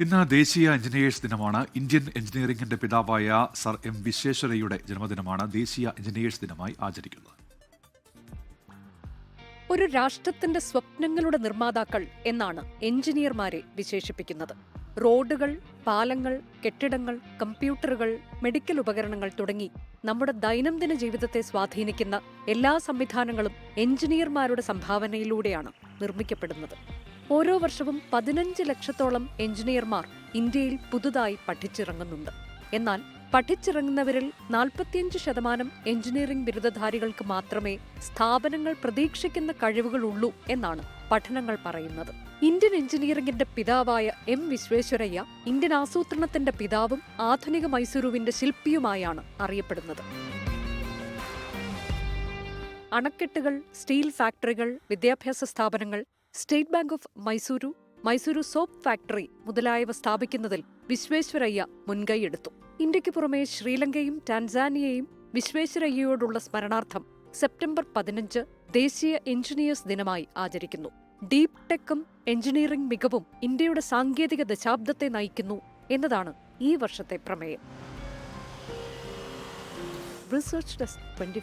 ഇന്ന് ദേശീയ എഞ്ചിനീയേഴ്സ് ദിനമാണ്. ഇന്ത്യൻ എഞ്ചിനീയറിംഗിന്റെ പിതാവായ സർ എം വിശ്വേശ്വരയുടെ ജന്മദിനമാണ് ദേശീയ എഞ്ചിനീയേഴ്സ് ദിനമായി ആചരിക്കുന്നത്. ഒരു രാഷ്ട്രത്തിന്റെ സ്വപ്നങ്ങളുടെ നിർമ്മാതാക്കൾ എന്നാണ് എഞ്ചിനീയർമാരെ വിശേഷിപ്പിക്കുന്നത്. റോഡുകൾ പാലങ്ങൾ കെട്ടിടങ്ങൾ കമ്പ്യൂട്ടറുകൾ മെഡിക്കൽ ഉപകരണങ്ങൾ തുടങ്ങി നമ്മുടെ ദൈനംദിന ജീവിതത്തെ സ്വാധീനിക്കുന്ന എല്ലാ സംവിധാനങ്ങളും എഞ്ചിനീയർമാരുടെ സംഭാവനയിലൂടെയാണ് നിർമ്മിക്കപ്പെടുന്നത്. ഓരോ വർഷവും പതിനഞ്ച് ലക്ഷത്തോളം എഞ്ചിനീയർമാർ ഇന്ത്യയിൽ പുതുതായി പഠിച്ചിറങ്ങുന്നുണ്ട്. എന്നാൽ പഠിച്ചിറങ്ങുന്നവരിൽ നാൽപ്പത്തിയഞ്ച് ശതമാനം എഞ്ചിനീയറിംഗ് ബിരുദധാരികൾക്ക് മാത്രമേ സ്ഥാപനങ്ങൾ പ്രതീക്ഷിക്കുന്ന കഴിവുകളുള്ളൂ എന്നാണ് പഠനങ്ങൾ പറയുന്നത്. ഇന്ത്യൻ എഞ്ചിനീയറിംഗിന്റെ പിതാവായ എം വിശ്വേശ്വരയ്യ ഇന്ത്യൻ ആസൂത്രണത്തിന്റെ പിതാവും ആധുനിക മൈസൂരുവിന്റെ ശില്പിയുമായാണ് അറിയപ്പെടുന്നത്. അണക്കെട്ടുകൾ സ്റ്റീൽ ഫാക്ടറികൾ വിദ്യാഭ്യാസ സ്ഥാപനങ്ങൾ state bank of Mysuru Mysuru soap factory മുതലായവ സ്ഥാപിക്കുന്നതിൽ വിശ്വേശ്വരയ്യ മുൻകൈയെടുത്തു ഇന്ത്യയ്ക്ക് പുറമെ ശ്രീലങ്കയും ടാൻസാനിയയും വിശ്വേശ്വരയ്യയോടുള്ള സ്മരണാർത്ഥം സെപ്റ്റംബർ പതിനഞ്ച് ദേശീയ എഞ്ചിനീയേഴ്സ് ദിനമായി ആചരിക്കുന്നു. ഡീപ് ടെക്കും എഞ്ചിനീയറിംഗ് മികവും ഇന്ത്യയുടെ സാങ്കേതിക ദശാബ്ദത്തെ നയിക്കുന്നു എന്നതാണ് ഈ വർഷത്തെ പ്രമേയം. Research desk twenty